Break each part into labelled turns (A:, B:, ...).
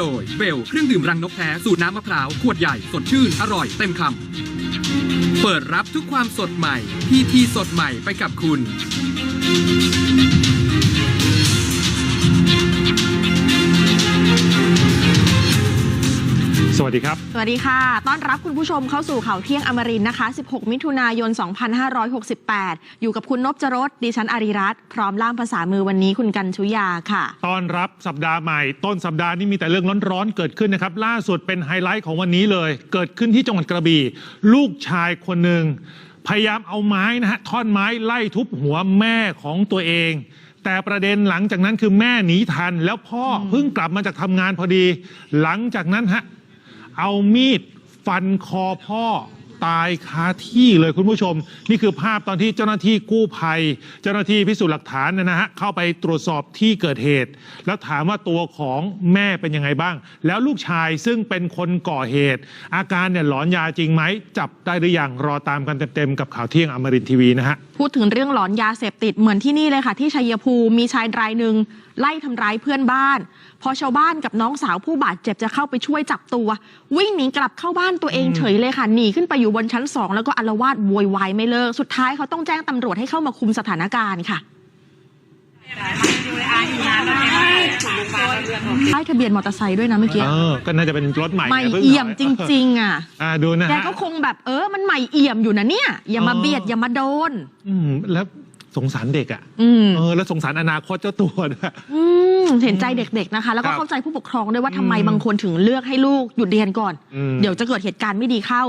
A: โดยเบลเครื่องดื่มรังนกแท้สูตรน้ำมะพร้าว ขวดใหญ่ สดชื่น อร่อยเต็มคำเปิดรับทุกความสดใหม่ พีทีสดใหม่ไปกับคุณ
B: สวัสดีครับ
C: สวัสดีค่ะ ต้อนรับคุณผู้ชมเข้าสู่ข่าวเที่ยงอมรินทร์นะคะ 16 มิถุนายน 2568 อยู่กับคุณนพจรสดิฉันอาริรัตน์พร้อมล่ามภาษามือวันนี้คุณกันชุยาค่ะ
B: ต้อนรับสัปดาห์ใหม่ ต้นสัปดาห์นี้มีแต่เรื่องร้อนๆเกิดขึ้นนะครับ ล่าสุดเป็นไฮไลท์ของวันนี้เลย เกิดขึ้นที่จังหวัดกระบี่ ลูกชายคนหนึ่งพยายามเอาไม้นะฮะท่อนไม้ไล่ทุบหัวแม่ของตัวเองแต่ประเด็นหลังจากนั้นคือแม่หนีทัน แล้วพ่อเพิ่งกลับมาจากทำงานพอดี หลังจากนั้นฮะ เอามีดฟันคอพ่อตายคาที่เลยคุณผู้ชม นี่คือภาพตอนที่เจ้าหน้าที่กู้ภัย เจ้าหน้าที่พิสูจน์หลักฐานนะฮะเข้าไปตรวจสอบที่เกิดเหตุ แล้วถามว่าตัวของแม่เป็นยังไงบ้าง แล้วลูกชายซึ่งเป็นคนก่อเหตุ อาการเนี่ยหลอนยาจริงไหมจับได้หรือยังรอตามกันเต็มๆกับข่าวเที่ยงอมรินทีวีนะฮะ
C: พูดถึงเรื่องหลอนยาเสพติดเหมือนที่นี่เลยค่ะ ที่ชัยภูมิมีชายรายหนึ่งไล่ทำร้ายเพื่อนบ้าน พอชาวบ้านกับน้องสาวผู้บาดเจ็บจะเข้าไปช่วยจับตัว วิ่งหนีกลับเข้าบ้านตัวเองเฉยเลยค่ะหนีขึ้นไปอยู่บนชั้นสองแล้วก็อารวาสโวยวายไม่เลิกสุดท้ายเขาต้องแจ้งตำรวจให้เข้ามาคุมสถานการณ์ค่ะ ป้ายทะเบียนมอเตอร์ไซค์ด้วยนะเมื่อกี้
B: เออ ก็น่าจะเป็นรถใหม่
C: ใหม่
B: นะพิ่ง
C: เอี่ยม
B: ถ
C: จริง ๆ อะ
B: อ่าดูนะ
C: แก
B: ฮะ
C: ก็คงแบบเออ มันใหม่เอี่ยมอยู่นะเนี่ย อย่ามา
B: อ๋อ
C: เบียดอย่ามาโดน
B: อืมแล้ว สงสารเด็กอะ
C: อืม
B: เออแล้วสงสารอนาคตเจ้าตัวด้วย
C: อืมเห็นใจเด็กๆนะคะ แล้วก็
B: ครับ
C: เข้าใจผู้ปกครองด้วยว่าทำไม
B: อืม
C: บางคนถึงเลือกให้ลูกหยุดเรียนก่อน
B: อืม
C: เดี๋ยวจะเกิดเหตุการณ์ไม่ดีเข้า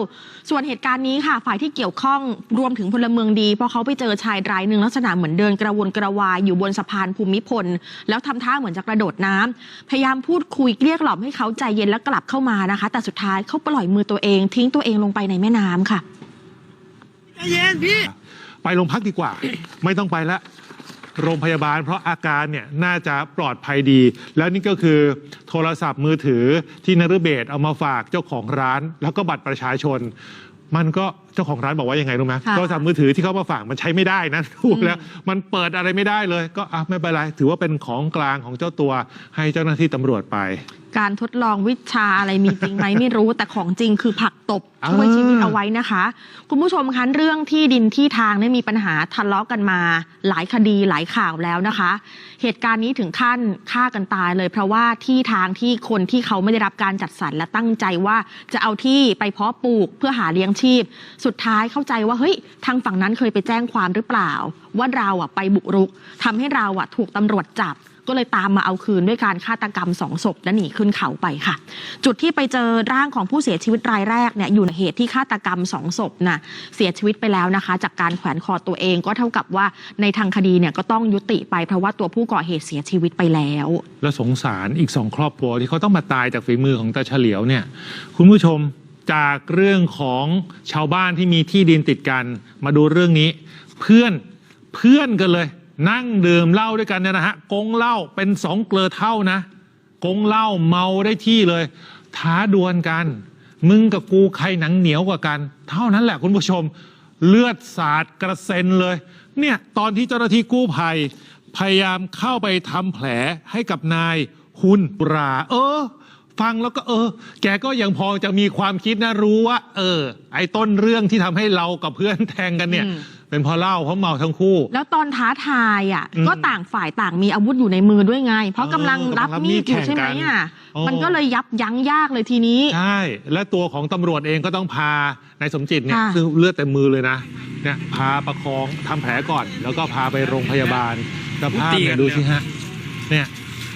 C: ส่วนเหตุการณ์นี้ค่ะ ฝ่ายที่เกี่ยวข้องรวมถึงพลเมืองดีเพราะเขาไปเจอชายรายหนึ่งลักษณะเหมือนเดินกระวนกระวายอยู่บนสะพานภูมิพล แล้วทำท่าเหมือนจะกระโดดน้ำพยายามพูดคุยเกลี้ยกล่อมให้เขาใจเย็นแล้วกลับเข้ามานะคะ แต่สุดท้ายเขาปล่อยมือตัวเอง ทิ้งตัวเองลงไปในแม่น้ำค่ะ
B: ไปโรงพักดีกว่า ไม่ต้องไปละโรงพยาบาล เพราะอาการเนี่ยน่าจะปลอดภัยดี แล้วนี่ก็คือโทรศัพท์มือถือที่นรเบศเอามาฝากเจ้าของร้าน แล้วก็บัตรประชาชน มันก็เจ้าของร้านบอกว่ายังไงรู้ไหม
C: ค่ะ
B: โทรศัพท์มือถือที่เขามาฝากมันใช้ไม่ได้นะดูแล้วมันเปิดอะไรไม่ได้เลย ก็อะไม่เป็นไรถือว่าเป็นของกลางของเจ้าตัวให้เจ้าหน้าที่ตำรวจไป
C: การทดลองวิชาอะไรมีจริงไหมไม่รู้แต่ของจริงคือผลักตบช่วยชีวิตเอาไว้นะคะ คุณผู้ชมคะเรื่องที่ดินที่ทางเนี่ยมีปัญหาทะเลาะกันมา หลายคดีหลายข่าวแล้วนะคะ เหตุการณ์นี้ถึงขั้นฆ่ากันตายเลย เพราะว่าที่ทางที่คนที่เขาไม่ได้รับการจัดสรรและตั้งใจว่าจะเอาที่ไปเพาะปลูกเพื่อหาเลี้ยงชีพ สุดท้ายเข้าใจว่าเฮ้ยทางฝั่งนั้นเคยไปแจ้งความหรือเปล่า ว่าเราอะไปบุกรุกทำให้เราอะถูกตำรวจจับ ก็เลยตามมาเอาคืนด้วยการฆาตกรรมสองศพและหนีขึ้นเขาไปค่ะ จุดที่ไปเจอร่างของผู้เสียชีวิตรายแรกเนี่ยอยู่ในเหตุที่ฆาตกรรมสองศพน่ะเสียชีวิตไปแล้วนะคะ จากการแขวนคอตัวเองก็เท่ากับว่าในทางคดีเนี่ยก็ต้องยุติไปเพราะว่าตัวผู้ก่อเหตุเสียชีวิตไปแล้ว
B: แล้วสงสารอีกสองครอบครัวที่เขาต้องมาตายจากฝีมือของตาเฉลียวเนี่ยคุณผู้ชมจากเรื่องของชาวบ้านที่มีที่ดินติดกัน มาดูเรื่องนี้ เพื่อนเพื่อนกันเลย นั่งดื่มเหล้าด้วยกันเนี่ยนะฮะกงเหล้าเป็นสองเกลือเท่านะ กงเหล้าเมาได้ที่เลย ท้าดวลกัน มึงกับกูใครหนังเหนียวกว่ากัน เท่านั้นแหละคุณผู้ชม เลือดสาดกระเซ็นเลย เนี่ยตอนที่เจ้าหน้าที่กู้ภัย พยายามเข้าไปทำแผลให้กับนายฮุนปรา เออ ฟังแล้วก็เออ แกก็ยังพอจะมีความคิดนะรู้ว่า เออ ไอ้ต้นเรื่องที่ทำให้เรากับเพื่อนแทงกันเนี่ย เป็นเพราะเหล้าเพราะเมาทั้งคู่
C: แล้วตอนท้าทายอะ
B: อืม
C: ก็ต่างฝ่ายต่างมีอาวุธอยู่ในมือด้วยไง เพราะ
B: เออกำ
C: ลังรับ
B: กำลังรับ
C: มีดอยู่
B: มีด
C: ใช่ไหม
B: แข่งกัน
C: อะ
B: อ๋อ
C: มันก็เลยยับยั้งยากเลยทีนี้
B: ใช่และตัวของตำรวจเองก็ต้องพานายสมจิตเนี่ย
C: ค่ะ
B: ซึ่งเลือดเต็มมือเลยนะเนี่ยพาประคองทำแผลก่อน แล้วก็พาไปโรงพยาบาลสภาพเนี่ยดูสิฮะเนี่ย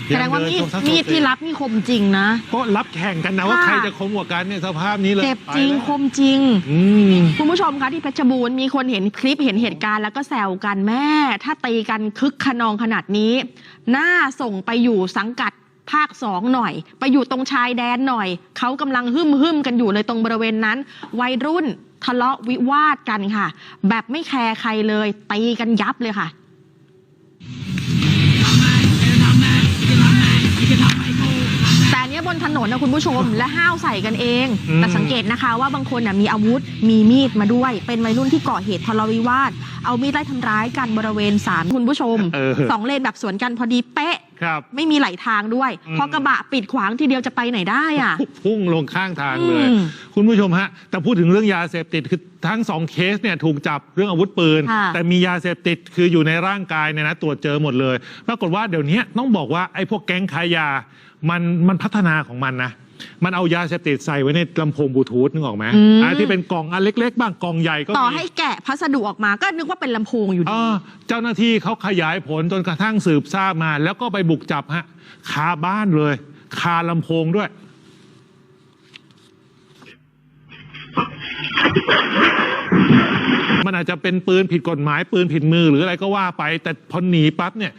C: แสดงว่ามีด
B: เนโซซัสโซ
C: มีด
B: เซ
C: ที่รับนี่คมจริงนะ
B: ก็รับแข่งกันนะว่า
C: ค่ะ
B: ใครจะคมกว่ากันเนี่ยสภาพนี้เลย
C: เจ็บจริง
B: ไปแล้ว
C: คมจริง
B: อืม
C: คุณผู้ชมคะที่เพชรบูรณ์มีคนเห็นคลิปเห็นเหตุการณ์แล้วก็แซวกันแม่ ถ้าตีกันคึกขนองขนาดนี้ น่าส่งไปอยู่สังกัดภาคสองหน่อย ไปอยู่ตรงชายแดนหน่อย เขากำลังหึมหึมๆกันอยู่เลยตรงบริเวณนั้น วัยรุ่นทะเลาะวิวาทกันค่ะ แบบไม่แคร์ใครเลยตีกันยับเลยค่ะ บนถนนนะคุณผู้ชม และห้าวใส่กันเอง
B: อืม
C: แต่สังเกตนะคะว่าบางคนน่ะมีอาวุธมีมีดมาด้วย เป็นวัยรุ่นที่ก่อเหตุทะเลาะวิวาท เอามีดไล่ทำร้ายกันบริเวณศาลคุณผู้ชม
B: เออ
C: สองเลนแบบสวนกันพอดีเป๊ะ
B: ครับ
C: ไม่มีไหลทางด้วย
B: อืม
C: เพราะกระบะปิดขวางทีเดียวจะไปไหนได้อะ
B: พุ่งลงข้างทางเลย
C: อืม
B: คุณผู้ชมฮะ แต่พูดถึงเรื่องยาเสพติดคือทั้งสองเคสเนี่ยถูกจับเรื่องอาวุธปืน
C: ค่ะ
B: แต่มียาเสพติดคืออยู่ในร่างกายเนี่ยนะตรวจเจอหมดเลย ปรากฏว่าเดี๋ยวนี้ต้องบอกว่าไอ้พวกแก๊งขายยา มันมันพัฒนาของมันนะ มันเอายาเสพติดใส่ไว้ในลำโพงบลูทูธนึกออกไหม
C: อืม
B: อ่าที่เป็นกล่องอันเล็ก ๆ บ้างกล่องใหญ่ก็
C: ต่อ
B: มี
C: ให้แกะพัสดุออกมาก็นึกว่าเป็นลำโพงอยู่ดี
B: เออเจ้าหน้าที่เขาขยายผลจนกระทั่งสืบทราบมา แล้วก็ไปบุกจับฮะคาบ้านเลยคาลำโพงด้วย มันอาจจะเป็นปืนผิดกฎหมาย ปืนผิดมือหรืออะไรก็ว่าไป แต่พอหนีปั๊บเนี่ย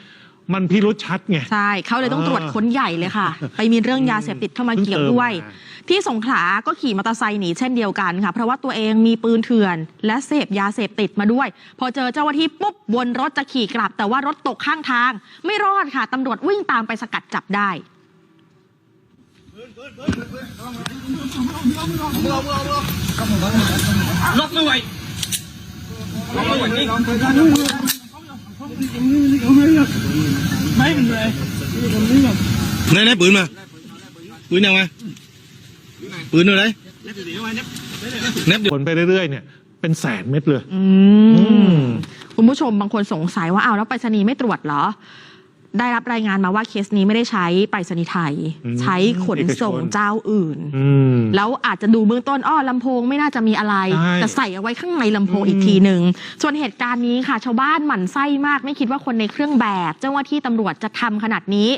B: มันพิรุษชัดไง
C: ใช่เขาเลยต้องตรวจค้นใหญ่เลยค่ะ ไปมีเรื่องยาเสพติดเข้ามาเกี่ยวด้วย
B: เพิ่งเติมมา
C: ที่สงขลาก็ขี่มอเตอร์ไซค์หนีเช่นเดียวกันค่ะ เพราะว่าตัวเองมีปืนเถื่อน และเสพยาเสพติดมาด้วย พอเจอเจ้าหน้าที่ปุ๊บวนรถจะขี่กลับ แต่ว่ารถตกข้างทาง ไม่รอดค่ะตำรวจวิ่งตามไปสกัดจับได้
A: ล็อกไม่ไหวล็อกไม่ไหวนี่
D: ไหนไหนปืนมา ปืนยังไงปืนอะไรเน็บเดี๋ยว
B: ผลไปเรื่อยๆเนี่ยเป็นแสนเม็ดเลย
C: คุณผู้ชมบางคนสงสัยว่าเอาแล้วไปรษณีย์ไม่ตรวจเหรอ ได้รับรายงานมาว่าเคสนี้ไม่ได้ใช้ไปรษณีย์ไทย
B: อืม
C: ใช้ขนส่ง
B: เอกชน
C: เจ้าอื่น
B: อืม
C: แล้วอาจจะดูเบื้องต้นอ้อลำโพงไม่น่าจะมีอะไร
B: ใช่
C: แต่ใส่เอาไว้ข้างในลำโพง
B: อืม
C: อีกทีหนึ่งส่วนเหตุการณ์นี้ค่ะ ชาวบ้านหมั่นไส้มากไม่คิดว่าคนในเครื่องแบบ เจ้าหน้าที่ตำรวจจะทำขนาดนี้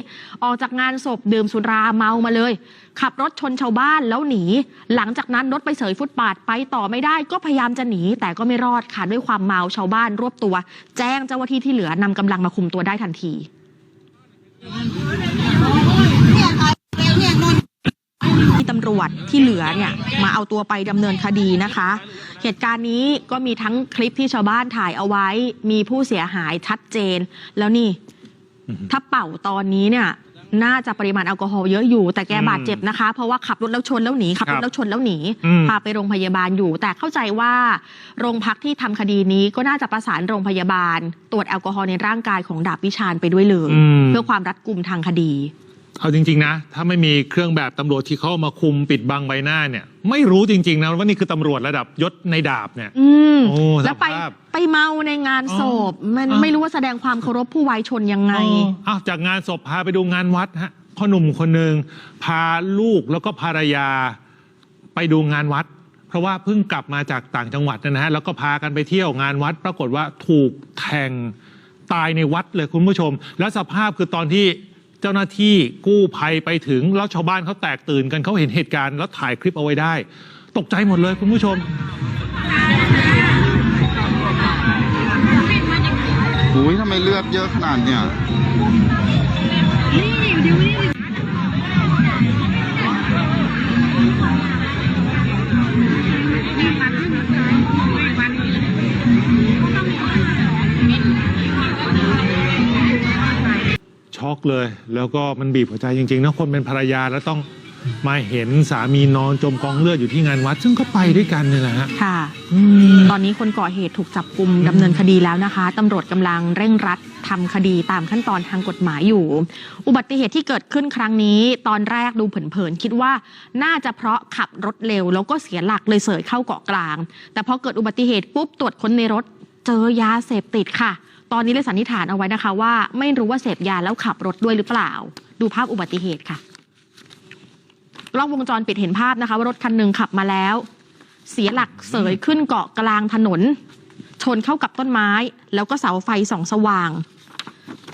C: ออกจากงานศพดื่มสุราเมามาเลย ขับรถชนชาวบ้านแล้วหนี หลังจากนั้นรถไปเสยฟุตปาดไปต่อไม่ได้ ก็พยายามจะหนี แต่ก็ไม่รอดค่ะด้วยความเมาชาวบ้านรวบตัว แจ้งเจ้าหน้าที่ที่เหลือนำกำลังมาคุมตัวได้ทันทีที่ ตำรวจที่เหลือเนี่ยมาเอาตัวไปดำเนินคดีนะคะ เหตุการณ์นี้ก็มีทั้งคลิปที่ชาวบ้านถ่ายเอาไว้ มีผู้เสียหายชัดเจน แล้วนี่ ถ้าเป่าตอนนี้เนี่ย น่าจะปริมาณแอลกอฮอล์เยอะอยู่ แต่แก
B: อืม
C: บาดเจ็บนะคะ เพราะว่าขับรถแล้วชนแล้วหนีขับร
B: ครั
C: ถ
B: บ
C: แล้วชนแล้วหนี
B: อืม
C: พาไปโรงพยาบาลอยู่ แต่เข้าใจว่า โรงพักที่ทำคดีนี้ก็น่าจะประสานโรงพยาบาล ตรวจแอลกอฮอล์ในร่างกายของดาบวิชาญไปด้วยเลย
B: อืม
C: เพื่อความรัดกุมทางคดี
B: เอาจริง ๆ นะ ถ้าไม่มีเครื่องแบบตำรวจที่เขาเอามาคุมปิดบังใบหน้าเนี่ย ไม่รู้จริง ๆ นะว่านี่คือตำรวจระดับยศในดาบเนี่ย
C: อืม
B: โอ้
C: แล้วไป
B: สภาพ
C: ไปเมาในงานศพ มัน
B: อ๋อ
C: ไม่รู้ว่าแสดงความเคารพผู้วายชนยังไง
B: อ๋ออ้าวจากงานศพพาไปดูงานวัดฮะพ่อหนุ่มคนหนึ่งพาลูกแล้วก็ภรรยาไปดูงานวัด เพราะว่าเพิ่งกลับมาจากต่างจังหวัดนะฮะแล้วก็พากันไปเที่ยวงานวัด ปรากฏว่าถูกแทงตายในวัดเลยคุณผู้ชม แล้วสภาพคือตอนที่ เจ้าหน้าที่กู้ภัยไปถึงแล้วชาวบ้านเขาแตกตื่นกันเขาเห็นเหตุการณ์แล้วถ่ายคลิปเอาไว้ได้ ตกใจหมดเลยคุณผู้ชม
D: อุ้ยทำไมเลือดเยอะขนาดเนี่ย
B: อกเลย แล้วก็มันบีบหัวใจจริงๆนะคนเป็นภรรยาแล้วต้องมาเห็นสามีนอนจมกองเลือดอยู่ที่งานวัด ซึ่งก็ไปด้วยกันเนี่ยแหละฮะ
C: ค่ะ
B: อืม
C: ตอนนี้คนก่อเหตุถูกจับกลุ่มดำเนินคดีแล้วนะคะตำรวจกำลังเร่งรัดทำคดีตามขั้นตอนทางกฎหมายอยู่ อุบัติเหตุที่เกิดขึ้นครั้งนี้ ตอนแรกดูเผินๆคิดว่าน่าจะเพราะขับรถเร็ว แล้วก็เสียหลักเลยเสยเข้าเกาะกลาง แต่พอเกิดอุบัติเหตุปุ๊บตรวจค้นในรถเจอยาเสพติดค่ะ ตอนนี้เลยสันนิษฐานเอาไว้นะคะว่าไม่รู้ว่าเสพยาแล้วขับรถด้วยหรือเปล่า ดูภาพอุบัติเหตุค่ะกล้องวงจรปิดเห็นภาพนะคะ ว่ารถคันหนึ่งขับมาแล้ว เสียหลักเสยขึ้นเกาะกลางถนน ชนเข้ากับต้นไม้ แล้วก็เสาไฟส่องสว่าง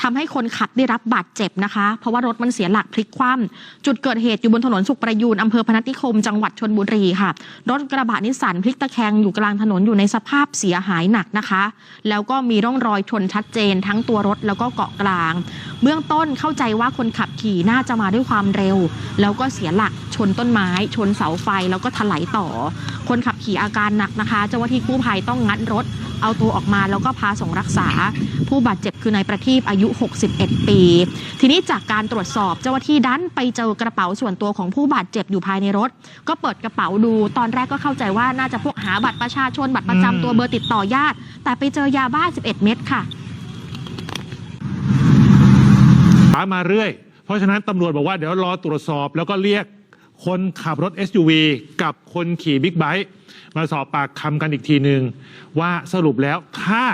C: ทำให้คนขับได้รับบาดเจ็บนะคะ เพราะว่ารถมันเสียหลักพลิกคว่ำจุดเกิดเหตุอยู่บนถนนสุขประยูนอำเภอพนัสนิคม จังหวัดชนบุรีค่ะ รถกระบะนิสสันพลิกตะแคงอยู่กลางถนนอยู่ในสภาพเสียหายหนักนะคะ แล้วก็มีร่องรอยชนชัดเจน ทั้งตัวรถแล้วก็เกาะกลาง เบื้องต้นเข้าใจว่าคนขับขี่น่าจะมาด้วยความเร็ว แล้วก็เสียหลักชนต้นไม้ ชนเสาไฟแล้วก็ถลายต่อ คนขับขี่อาการหนักนะคะ เจ้าหน้าที่กู้ภัยต้องงัดรถ เอาตัวออกมาแล้วก็พาส่งรักษา ผู้บาดเจ็บคือนายประทีปอายุ 61 ปี ทีนี้จากการตรวจสอบเจ้าหน้าที่ดันไปเจอกระเป๋าส่วนตัวของผู้บาดเจ็บอยู่ภายในรถ ก็เปิดกระเป๋าดูตอนแรกก็เข้าใจว่าน่าจะพวกหาบัตรประชาชนบัตรประจำตัวเบอร์ติดต่อญาติ แต่ไปเจอยาบ้า 11 เม็ดค่ะ
B: หามาเรื่อย เพราะฉะนั้นตำรวจบอกว่าเดี๋ยวรอตรวจสอบแล้วก็เรียก คนขับรถ SUV กับคนขี่บิ๊กไบค์มาสอบปากคำกันอีกทีหนึ่งว่าสรุปแล้วถ้า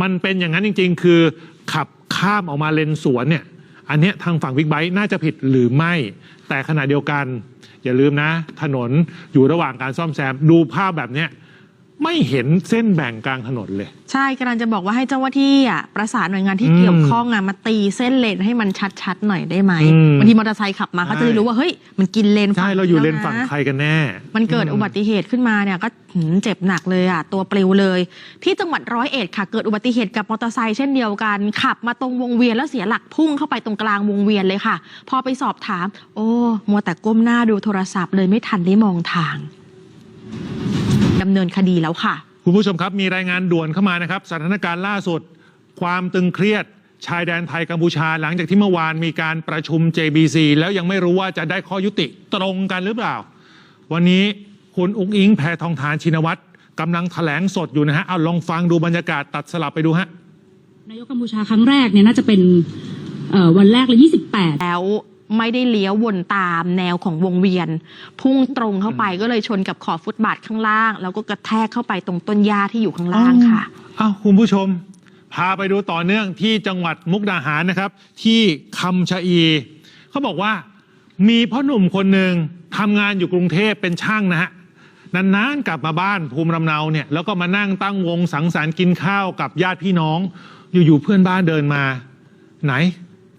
B: มันเป็นอย่างนั้นจริง ๆ คือขับข้ามออกมาเลนสวนเนี่ย อันเนี้ยทางฝั่งบิ๊กไบค์น่าจะผิดหรือไม่ แต่ขณะเดียวกัน อย่าลืมนะ ถนนอยู่ระหว่างการซ่อมแซมดูภาพแบบเนี้ย ไม่เห็นเส้นแบ่งกลางถนนเลย
C: ใช่กำลังจะบอกว่าให้เจ้าหน้าที่อะประสานหน่วยงานที่
B: อืม
C: เกี่ยวข้องอะมาตีเส้นเลนให้มันชัดๆหน่อยได้ไหม
B: อืม
C: บางทีมอเตอร์ไซค์ขับมาเขาจะได้รู้ว่าเฮ้ยมันกินเลน
B: ใช่
C: ฝั่ง
B: เราอยู่เลน
C: แวะ
B: ฝั่งใครกันแน่
C: มันเกิดอุบัติเหตุขึ้นมาเนี่ยก็หืมเจ็บหนักเลยอะตัวปลิวเลย ที่จังหวัดร้อยเอ็ดค่ะ เกิดอุบัติเหตุกับมอเตอร์ไซค์เช่นเดียวกัน ขับมาตรงวงเวียนแล้วเสียหลักพุ่งเข้าไปตรงกลางวงเวียนเลยค่ะ พอไปสอบถาม โอ้ มัวแต่ก้มหน้าดูโทรศัพท์เลยไม่ทันได้มองทาง ดำเนินคดีแล้วค่ะ
B: คุณผู้ชมครับมีรายงานด่วนเข้ามานะครับ สถานการณ์ล่าสุด ความตึงเครียด ชายแดนไทยกัมพูชา หลังจากที่เมื่อวานมีการประชุม JBC แล้วยังไม่รู้ว่าจะได้ข้อยุติตรงกันหรือเปล่า วันนี้คุณอุ้งอิงแพทองทานชินวัตรกำลังแถลงสดอยู่นะฮะเอาลองฟังดูบรรยากาศตัดสลับไปดูฮะ
E: นายกกัมพูชาครั้งแรกเนี่ยน่าจะเป็นเอ่อวันแรกเลย28
C: แล้ว ไม่ได้เลี้ยววนตามแนวของวงเวียน พุ่งตรงเข้าไปก็เลยชนกับขอบฟุตบาทข้างล่าง แล้วก็กระแทกเข้าไปตรงต้นหญ้าที่อยู่ข้างล่างค่ะ
B: อ้าวคุณผู้ชม พาไปดูต่อเนื่องที่จังหวัดมุกดาหารนะครับ ที่คำชะอีเขาบอกว่ามีพ่อหนุ่มคนหนึ่งทำงานอยู่กรุงเทพเป็นช่างนะฮะนานๆกลับมาบ้านภูมิลำเนาเนี่ยแล้วก็มานั่งตั้งวงสังสรรค์กินข้าวกับญาติพี่น้อง อยู่ๆเพื่อนบ้านเดินมา ไหน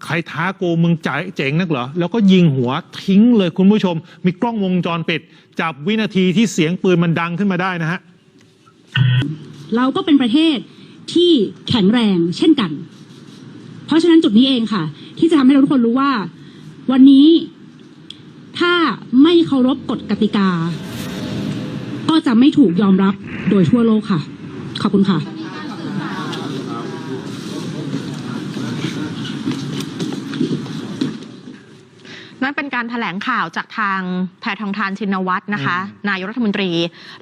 B: ใครท้าโกมึงจ่ายเจ๋งนักเหรอ แล้วก็ยิงหัวทิ้งเลยคุณผู้ชม มีกล้องวงจรปิด จับวินาทีที่เสียงปืนมันดังขึ้นมาได้นะฮะ
E: เราก็เป็นประเทศที่แข็งแรงเช่นกัน เพราะฉะนั้นจุดนี้เองค่ะ ที่จะทำให้เราทุกคนรู้ว่า วันนี้ถ้าไม่เคารพกฎกติกา ก็จะไม่ถูกยอมรับโดยทั่วโลกค่ะ ขอบคุณค่ะ
C: นั่นเป็นการถแถลงข่าวจากทางแพทองทานชินวัตรนะคะ นายกรัฐมนตรี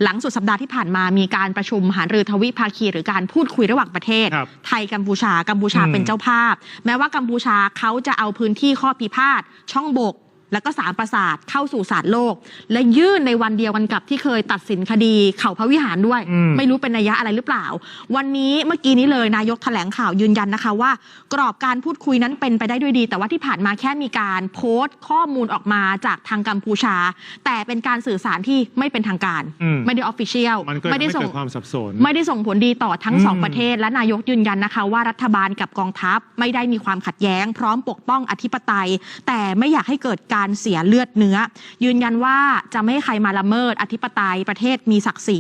C: หลังสุดสัปดาห์ที่ผ่านมามีการประชุมหารือทวิภาคี หรือการพูดคุยระหว่างประเทศ
B: ครับ
C: ไทยกัมพูชากัมพูชา
B: อืม
C: เป็นเจ้าภาพ แม้ว่ากัมพูชาเขาจะเอาพื้นที่ข้อพิพาทช่องบก แล้วก็สามประสาทเข้าสู่ศาลโลก และยื่นในวันเดียวกันกับที่เคยตัดสินคดีเขาพระวิหารด้วย
B: อืม
C: ไม่รู้เป็นนัยยะอะไรหรือเปล่า วันนี้เมื่อกี้นี้เลยนายกแถลงข่าวยืนยันนะคะว่า กรอบการพูดคุยนั้นเป็นไปได้ด้วยดี แต่ว่าที่ผ่านมาแค่มีการโพสต์ข้อมูลออกมาจากทางกัมพูชา แต่เป็นการสื่อสารที่ไม่เป็นทางการ
B: อืม
C: ไม่ได้ออฟฟิเชียล
B: มันก็
C: ไม่ได้
B: ไม่
C: ส่
B: เกิ
C: ง
B: ดความสับสน
C: ไม่ได้ส่งผลดีต่อทั้งสอง
B: อืม
C: ประเทศ และนายกยืนยันนะคะ ว่ารัฐบาลกับกองทัพไม่ได้มีความขัดแย้ง พร้อมปกป้องอธิปไตย แต่ไม่อยากให้เกิดการเสียเลือดเนื้อ ยืนยันว่าจะไม่ให้ใครมาละเมิด อธิปไตยประเทศมีศักดิ์ศรี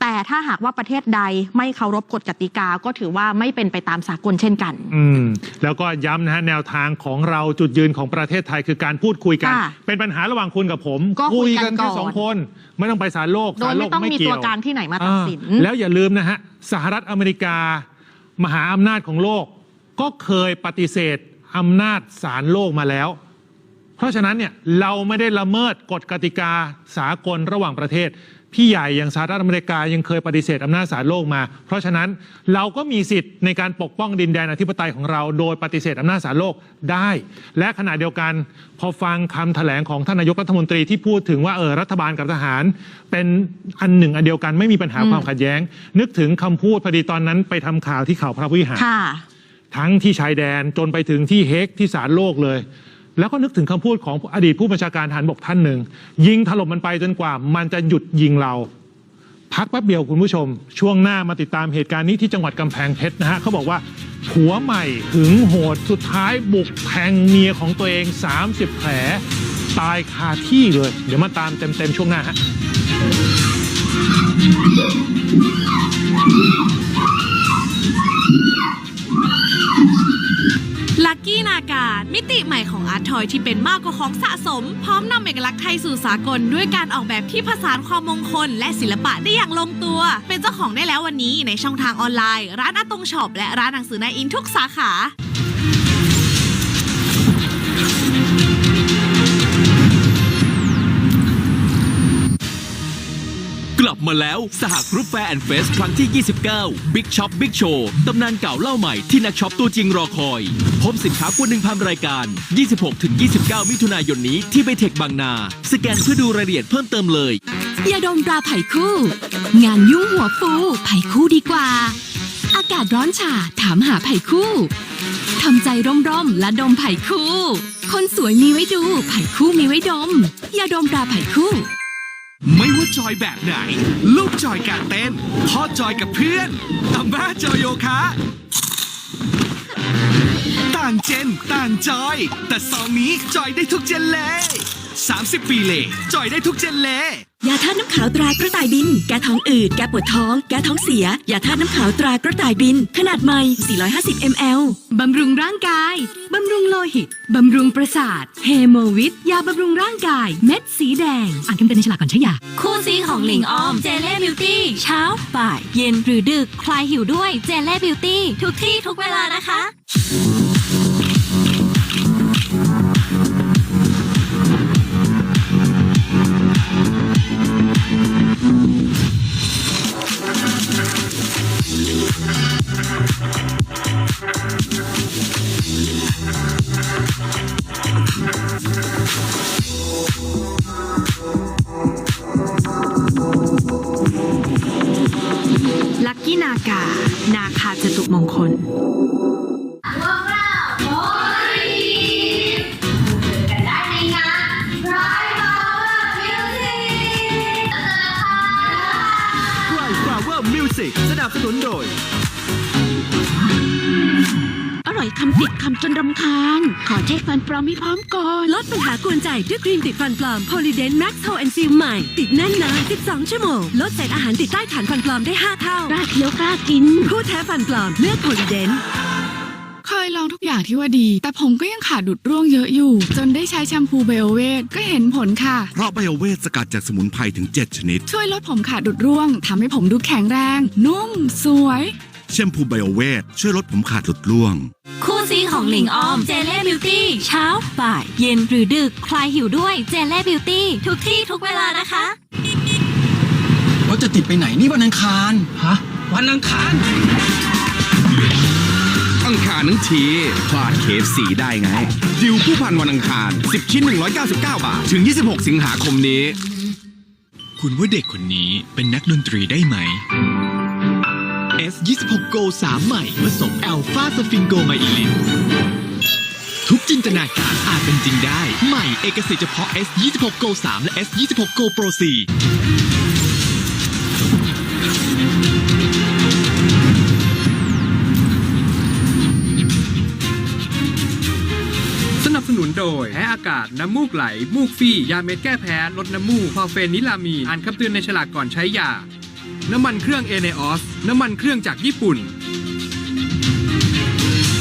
C: แต่ถ้าหากว่าประเทศใดไม่เคารพกฎกติกาก็ถือว่าไม่เป็นไปตามสากลเช่นกัน
B: อืมแล้วก็ย้ำนะฮะแนวทางของเราจุดยืนของประเทศไทยคือการพูดคุยกัน
C: ค่ะ
B: เป็นปัญหาระหว่างคุณกับผม
C: ก็คุยกัน
B: แค่
C: ก่อน
B: สองคน ไม่ต้องไปศาลโลก
C: โด
B: ศายลโล
C: ไม่
B: ก
C: ต้องมี
B: เกี่
C: ตั
B: ยวว
C: การที่ไหนมาตัดสิน
B: อ่าแล้วอย่าลืมนะฮะสหรัฐอเมริกา มหาอำนาจของโลก ก็เคยปฏิเสธอำนาจศาลโลกมาแล้ว เพราะฉะนั้นเนี่ยเราไม่ได้ละเมิดกฎกติกาสากลระหว่างประเทศ พี่ใหญ่อย่างสหรัฐอเมริกายังเคยปฏิเสธอำนาจศาลโลกมา เพราะฉะนั้นเราก็มีสิทธิ์ในการปกป้องดินแดนอธิปไตยของเรา โดยปฏิเสธอำนาจศาลโลกได้ และขณะเดียวกันพอฟังคำแถลงของท่านนายกรัฐมนตรีที่พูดถึงว่าเออรัฐบาลกับทหาร เป็นอันหนึ่งอันเดียวกันไม่มีปัญหา
C: อืม
B: ความขัดแย้ง นึกถึงคำพูดพอดีตอนนั้นไปทำข่าวที่เขาพระวิหาร
C: ค่ะ
B: ทั้งที่ชายแดนจนไปถึงที่เฮกที่ศาลโลกเลย แล้วก็นึกถึงคำพูดของอดีตผู้บัญชาการทหารบกท่านหนึ่ง ยิงถล่มมันไปจนกว่า มันจะหยุดยิงเรา พักแป๊บเดียวคุณผู้ชม ช่วงหน้ามาติดตามเหตุการณ์นี้ที่จังหวัดกำแพงเพชรนะฮะเขาบอกว่าผัวใหม่หึงโหดสุดท้ายบุกแทงเมียของตัวเอง 30 แผล ตายคาที่เลย เดี๋ยวมาตามเต็มๆช่วงหน้าฮะ
F: กี้นาการ มิติใหม่ของอาร์ตทอยที่เป็นมากกว่าของสะสม พร้อมนำเอกลักษณ์ไทยสู่สากล ด้วยการออกแบบที่ผสานความมงคล และศิลปะได้อย่างลงตัว เป็นเจ้าของได้แล้ววันนี้ในช่องทางออนไลน์ ร้านอาตงช็อปและร้านหนังสือนายอินทุกสาขา
G: บมาแล้ว สหกรุ๊ปแฟร์แอนด์เฟสครั้งที่ 29 Big Shop Big Show ตำนานเก่าเล่าใหม่ที่นักช็อปตัวจริงรอคอย พบสินค้ากว่า 1,000 รายการ 26-29 มิถุนายนนี้ที่ไบเทคบางนา สแกนเพื่อดูรายละเอียดเพิ่มเติมเลย
H: ยาดมตราไผ่คู่ งานยุ่งหัวฟูไผ่คู่ดีกว่า อากาศร้อนฉาถามหาไผ่คู่ทำใจร่มๆและดมไผ่คู่ คนสวยมีไว้ดูไผ่คู่มีไว้ดมยาดมตราไผ่คู่
G: ไม่ว่าจอยแบบไหน ลูกจอยการเต้นพ่อจอยกับเพื่อนอาม่าจอยโยคะางเจน ต่างจอย แต่ซองนี้จอยได้ทุกเจนเลย 30 ปีเลยจอยได้ทุกเจนเลย
H: ยาธาตุน้ำขาวตรากระต่ายบิน แก้ท้องอืด แก้ปวดท้อง แก้ท้องเสีย ยาธาตุน้ำขาวตรากระต่ายบิน ขนาดใหม่ 450 ml บำรุงร่างกาย บำรุงโลหิต บำรุงประสาท เฮโมวิต ยาบำรุงร่างกาย เม็ดสีแดง อ่านคำเตือนในฉลากก่อนใช้ยา
F: คู่ซีของหลิงออม เจเล่บิวตี้ เช้า บ่าย เย็นหรือดึกคลายหิวด้วย เจเล่บิวตี้ ทุกที่ทุกเวลานะคะำ
H: จนรำคาญขอเช็คฟันปลอมให้พร้อมก่อน ลดปัญหากวนใจด้วยครีมติดฟันปลอม Polydent Max h o and Seal ใหม่ ติดแน่นนาน 12 ชั่วโมง ลดเศษอาหารติดใต้ฐานฟันปลอมได้ 5 เท่ากล้าเคี้ยวกล้ากิน ผู้แท้ฟันปลอมเลือก Polydent
I: เคยลองทุกอย่างที่ว่าดี แต่ผมก็ยังขาดดุดร่วงเยอะอยู่ จนได้ใช้แชมพูเบลเวทก็เห็นผลค่ะ
J: เพราะไบโอเวทสกัดจากสมุนไพรถึง 7 ชนิด
I: ช่วยลดผมขาดดุดร่วงทำให้ผมดูแข็งแรง นุ่ม สวย
J: แชมพูไบโอเวทช่วยลดผมขาดหลุดร่วง
F: คู่ซี ของหลิงออม เจเล่บิวตี้ เช้า บ่าย เย็นหรือดึกคลายหิวด้วย เจเล่บิวตี้ ทุกที่ทุกเวลานะคะ
D: รถจะติดไปไหนนี่วันอังคาร ฮะ วันอังคาร
J: อังคารทั้งทีพลาดเคฟสีได้ไง ดิวผู้พันวันอังคาร 10 ชิ้น 199 บาท ถึง 26 สิงหาคมนี้
G: คุณว่าเด็กคนนี้เป็นนักดนตรีได้ไหม S26 Go 3 ใหม่ ผสมแอลฟาสฟิงโกไมอิลินทุกจินตนาการอาจเป็นจริงได้ ใหม่เอกสิทธิ์เฉพาะ S26 Go 3 และ S26 Go Pro 4
A: สนับสนุนโดยแพ้อากาศ น้ำมูกไหล มูกฟี่ ยาเม็ดแก้แพ้ ลดน้ำมูกพอเฟนนิลามี อ่านคำเตือนในฉลากก่อนใช้ยา น้ำมันเครื่องเอเนออสน้ำมันเครื่องจากญี่ปุ่น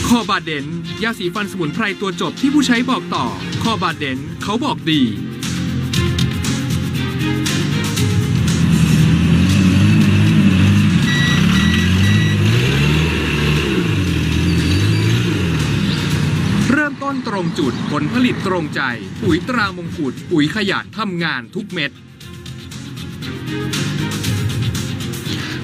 A: คอบาเดน ยาสีฟันสมุนไพรตัวจบที่ผู้ใช้บอกต่อ คอบาเดน เขาบอกดี เริ่มต้นตรงจุดผลผลิตตรงใจ ปุ๋ยตรามงกุฎปุ๋ยขยันทำงานทุกเม็ด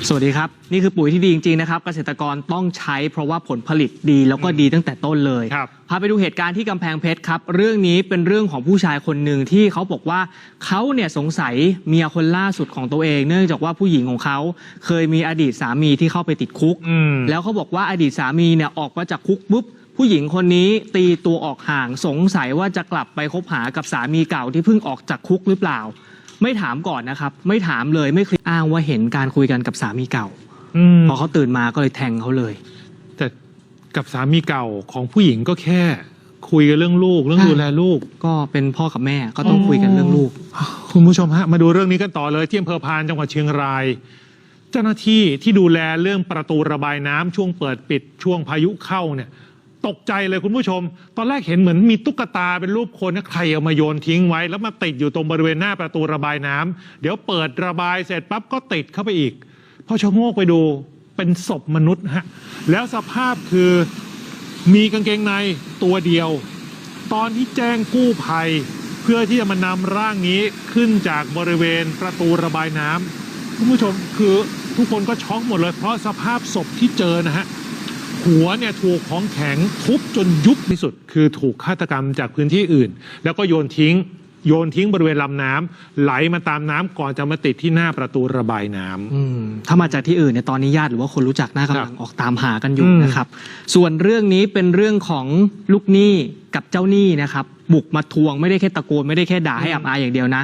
K: สวัสดีครับ นี่คือปุ๋ยที่ดีจริง ๆ นะครับ เกษตรกรต้องใช้เพราะว่าผลผลิตดีแล้วก็ดีตั้งแต่ต้นเลย
B: ครับ
K: พาไปดูเหตุการณ์ที่กำแพงเพชรครับ เรื่องนี้เป็นเรื่องของผู้ชายคนหนึ่งที่เขาบอกว่าเขาเนี่ยสงสัยเมียคนล่าสุดของตัวเอง เนื่องจากว่าผู้หญิงของเขาเคยมีอดีตสามีที่เข้าไปติดคุก
B: อืม
K: แล้วเขาบอกว่าอดีตสามีเนี่ยออกมาจากคุกปุ๊บผู้หญิงคนนี้ตีตัวออกห่างสงสัยว่าจะกลับไปคบหากับสามีเก่าที่เพิ่งออกจากคุกหรือเปล่า ไม่ถามก่อนนะครับ ไม่ถามเลยไม่เคยอ้างว่าเห็นการคุยกันกับสามีเก่า
B: อืม
K: พอเขาตื่นมาก็เลยแทงเขาเลย
B: แต่กับสามีเก่าของผู้หญิงก็แค่ คุยกันเรื่องลูกเรื่อง
K: ค่ะ
B: ดูแลลูก
K: ก็เป็นพ่อกับแม่ก็ต้องคุยกันเรื่องลูก
B: คุณผู้ชมฮะมาดูเรื่องนี้กันต่อเลยที่อำเภอพานจังหวัดเชียงราย เจ้าหน้าที่ที่ดูแลเรื่องประตูระบายน้ำช่วงเปิดปิดช่วงพายุเข้าเนี่ย ตกใจเลยคุณผู้ชม ตอนแรกเห็นเหมือนมีตุ๊กตาเป็นรูปคนนะใครเอามาโยนทิ้งไว้ แล้วมาติดอยู่ตรงบริเวณหน้าประตูระบายน้ำเดี๋ยวเปิดระบายเสร็จปั๊บก็ติดเข้าไปอีกพอชะโงกไปดูเป็นศพมนุษย์ฮะแล้วสภาพคือมีกางเกงในตัวเดียว ตอนที่แจ้งกู้ภัย เพื่อที่จะมานำร่างนี้ขึ้นจากบริเวณประตูระบายน้ำคุณผู้ชมคือทุกคนก็ช็อกหมดเลยเพราะสภาพศพที่เจอนะฮะ หัวเนี่ยถูกของแข็งทุบจนยุบที่สุด คือถูกฆาตกรรมจากพื้นที่อื่น แล้วก็โยนทิ้ง โยนทิ้งบริเวณลำน้ำไหลมาตามน้ำก่อนจะมาติดที่หน้าประตูระบายน้ำ
K: อืมถ้ามาจากที่อื่นเนี่ยตอนนี้ญาติหรือว่าคนรู้จักน่ากำลังออกตามหากันอยู่
B: อืม
K: นะครับ ส่วนเรื่องนี้เป็นเรื่องของลูกหนี้กับเจ้าหนี้นะครับ บุกมาทวงไม่ได้แค่ตะโกนไม่ได้แค่ด่าให้อับอายอย่างเดียวนะ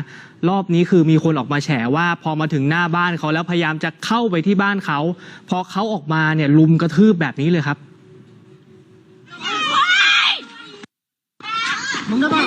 K: รอบนี้คือมีคนออกมาแฉว่า พอมาถึงหน้าบ้านเขาแล้วพยายามจะเข้าไปที่บ้านเขา พอเขาออกมาเนี่ยลุมกระทืบแบบนี้เลยครับ
D: มึงได้ป่ะ